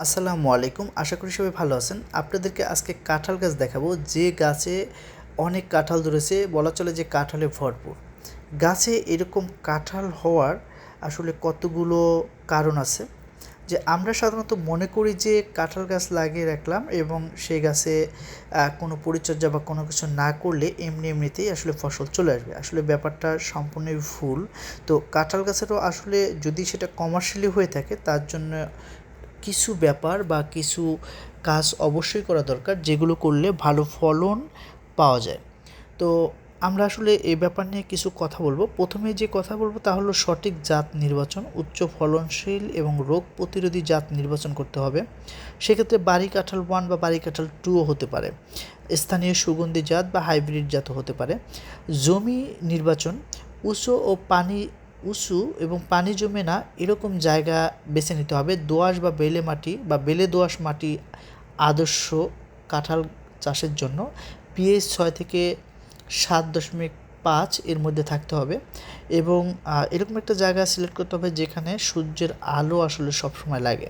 আসসালামু আলাইকুম। আশা করি সবাই ভালো আছেন। আপনাদেরকে আজকে কাঁঠাল গাছ দেখাবো। যে গাছে অনেক কাঁঠাল ধরেছে, বলা চলে যে কাঁঠালে ভরপুর। গাছে এরকম কাঁঠাল হওয়ার আসলে কতগুলো কারণ আছে, যে আমরা সাধারণত মনে করি যে কাঁঠাল গাছ লাগিয়ে রাখলাম এবং সেই গাছে কোনো পরিচর্যা বা কোনো কিছু না করলে এমনি এমনিতেই আসলে ফসল চলে আসবে। আসলে ব্যাপারটা সম্পূর্ণই ভুল। তো কাঁঠাল গাছেরও আসলে যদি সেটা কমার্শিয়ালি হয়ে থাকে, তার জন্য কিছু ব্যাপার বা কিছু কাজ অবশ্যই করা দরকার যেগুলো করলে ভালো ফলন পাওয়া যায়। তো আমরা আসলে এই ব্যাপার নিয়ে কিছু কথা বলব। প্রথমে যে কথা বলব তা হলো সঠিক জাত নির্বাচন, উচ্চ ফলনশীল এবং রোগ প্রতিরোধী জাত নির্বাচন করতে হবে। সেক্ষেত্রে বাড়ি কাঁঠাল ওয়ান বা বাড়ি কাঁঠাল টুও হতে পারে। স্থানীয় সুগন্ধি জাত বা হাইব্রিড জাতও হতে পারে। জমি নির্বাচন, উঁচু ও পানি উঁচু এবং পানি জমে না এরকম জায়গা বেছে নিতে হবে। দোআঁশ বা বেলে মাটি বা বেলে দোআঁশ মাটি আদর্শ কাঁঠাল চাষের জন্য পিএইচ ছয় থেকে সাত দশমিক পাঁচ এর মধ্যে থাকতে হবে এবং এরকম একটা জায়গা সিলেক্ট করতে হবে যেখানে সূর্যের আলো আসলে সবসময় লাগে।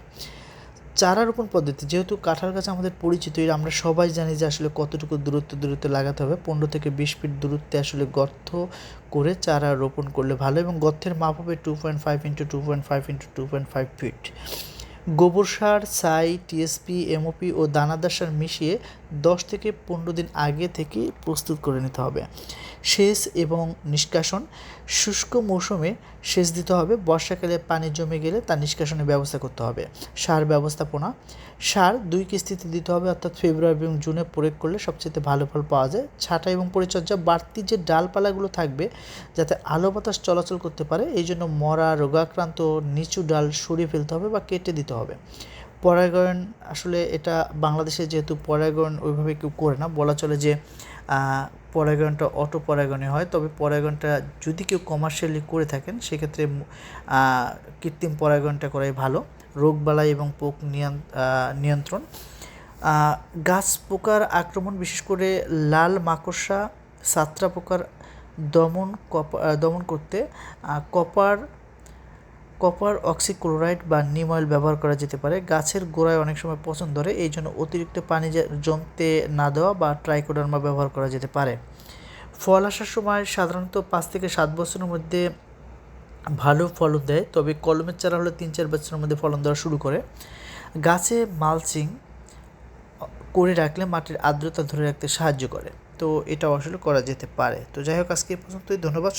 চারা রোপণ পদ্ধতি? যেহেতু কাঁঠাল গাছ আমাদের পরিচিত আমরা সবাই জানি যে আসলে কতটুকু দূরত্ব দূরত্ব লাগাতে হবে। পনেরো থেকে বিশ ফিট দূরত্বে আসলে গর্ত করে চারা রোপণ করলে ভালো এবং গর্তের মাপ হবে two point five into two point five into two point five feet গোবর সার, ছাই, টিএসপি, এমওপি ও দানাদার সার মিশিয়ে দশ থেকে পনেরো দিন আগে থেকে প্রস্তুত করে নিতে হবে। সেচ এবং নিষ্কাশন শুষ্ক মৌসুমে সেচ দিতে হবে। বর্ষাকালে পানি জমে গেলে তার নিষ্কাশনের ব্যবস্থা করতে হবে। সার ব্যবস্থাপনা, সার দুই কিস্তিতে দিতে হবে, অর্থাৎ ফেব্রুয়ারি এবং জুনে প্রয়োগ করলে সবচেয়ে ভালো ফল পাওয়া যায়। ছাঁটাই এবং পরিচর্যা, বাড়তি যে ডালপালাগুলো থাকবে যাতে আলো বাতাস চলাচল করতে পারে, এই জন্য মরা, রোগাক্রান্ত, নিচু ডাল সরিয়ে ফেলতে হবে বা কেটে দিতে হবে পরাগায়ন আসলে এটা বাংলাদেশে যেহেতু পরাগায়ন ওইভাবে কেউ করে না, বলা চলে যে পরাগায়নটা অটো পরাগায়নে হয়। তবে পরাগায়নটা যদি কেউ কমার্শিয়ালি করে থাকেন, সেক্ষেত্রে কৃত্রিম পরাগায়নটা করাই ভালো। রোগবালাই এবং পোক নিয়ন- নিয়ন্ত্রণ। গাছ পোকার আক্রমণ, বিশেষ করে লাল মাকড়সা, সাত্রা পোকার দমন কপা দমন করতে কপার কপার অক্সিক্লোরাইড বা নিম অয়েল ব্যবহার করা যেতে পারে। গাছের গোড়ায় অনেক সময় পছন্দ ধরে, এই জন্য অতিরিক্ত পানি জমতে না দেওয়া বা ট্রাইকোডার্মা ব্যবহার করা যেতে পারে। ফল আসার সময় সাধারণত পাঁচ থেকে সাত বছরের মধ্যে ভালো ফলন দেয়, তবে কলমের চারা হলে তিন চার বছরের মধ্যে ফলন দেওয়া শুরু করে। গাছে মালচিং করে রাখলে মাটির আর্দ্রতা ধরে রাখতে সাহায্য করে। তো এটা আসলে করা যেতে পারে। তো যাই হোক, আজকে এ পর্যন্তই। ধন্যবাদ